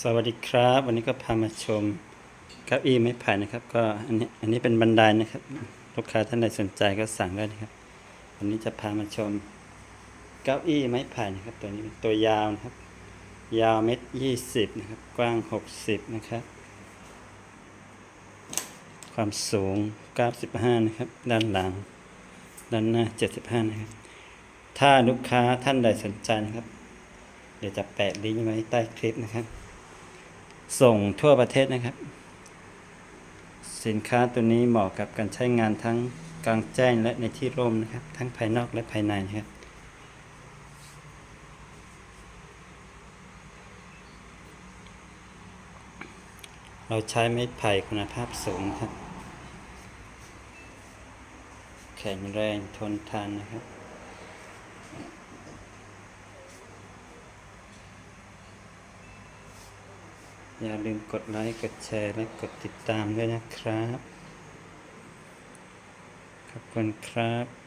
สวัสดีครับ วันนี้ก็พามาชมเก้าอี้ไม้ไผ่นะครับ ก็อันนี้อันนี้เป็นบันไดนะครับลูกค้าท่านใดสนใจก็สั่งได้นะครับ วันนี้จะพามาชมเก้าอี้ไม้ไผ่นะครับ ตัวนี้เป็นตัวยาวนะครับ ยาวเมตรยี่สิบนะครับ กว้างหกสิบนะครับ ความสูงเก้าสิบห้านะครับ ด้านหลัง ด้านหน้าเจ็ดสิบห้านะครับ ถ้าลูกค้าท่านใดสนใจนะครับ เดี๋ยวจะแปะลิงก์ไว้ใต้คลิปนะครับ ส่งทั่วประเทศนะครับ สินค้าตัวนี้เหมาะกับการใช้งานทั้งกลางแจ้งและในที่ร่มนะครับ ทั้งภายนอกและภายในนะครับเราใช้ไม้ไผ่คุณภาพสูงครับ แข็งแรงทนทานนะครับ อย่าลืมกดไลค์ กดแชร์ และกดติดตามด้วยนะครับ ขอบคุณครับ